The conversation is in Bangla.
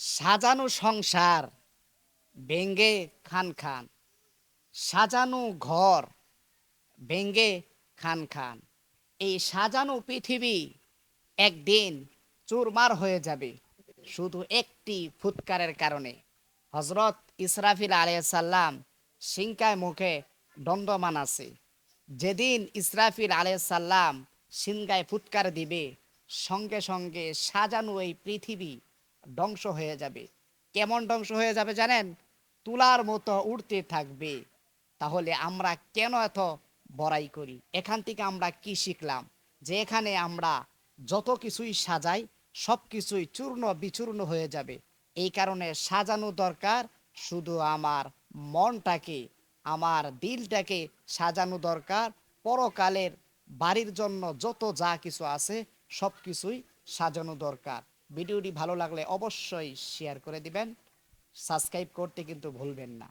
সাজানো সংসার, ভেঙ্গে খান খান। সাজানো ঘর, ভেঙ্গে খান খান। এই সাজানো পৃথিবী একদিন চুরমার হয়ে যাবে শুধু একটি ফুৎকারের কারণে। হজরত ইসরাফিল আলাইসাল্লাম সিংকায় মুখে দণ্ডমান আছে। যেদিন ইসরাফিল আলাইসাল্লাম সিংগায় ফুৎকার দিবে, সঙ্গে সঙ্গে সাজানো এই পৃথিবী ধ্বংস হয়ে যাবে। কেমন ধ্বংস হয়ে যাবে জানেন? তুলার মতো উড়তে থাকবে। তাহলে আমরা কেন এত বড়াই করি? এখান থেকে আমরা কি শিখলাম? যে এখানে আমরা যত কিছুই সাজাই, সব কিছুই চূর্ণ বিচূর্ণ হয়ে যাবে। এই কারণে সাজানো দরকার শুধু আমার মনটাকে, আমার দিলটাকে সাজানো দরকার। পরকালের বাড়ির জন্য যত যা কিছু আছে, সব কিছুই সাজানো দরকার। ভিডিওটি ভালো লাগলে অবশ্যই শেয়ার করে দিবেন। সাবস্ক্রাইব করতে কিন্তু ভুলবেন না।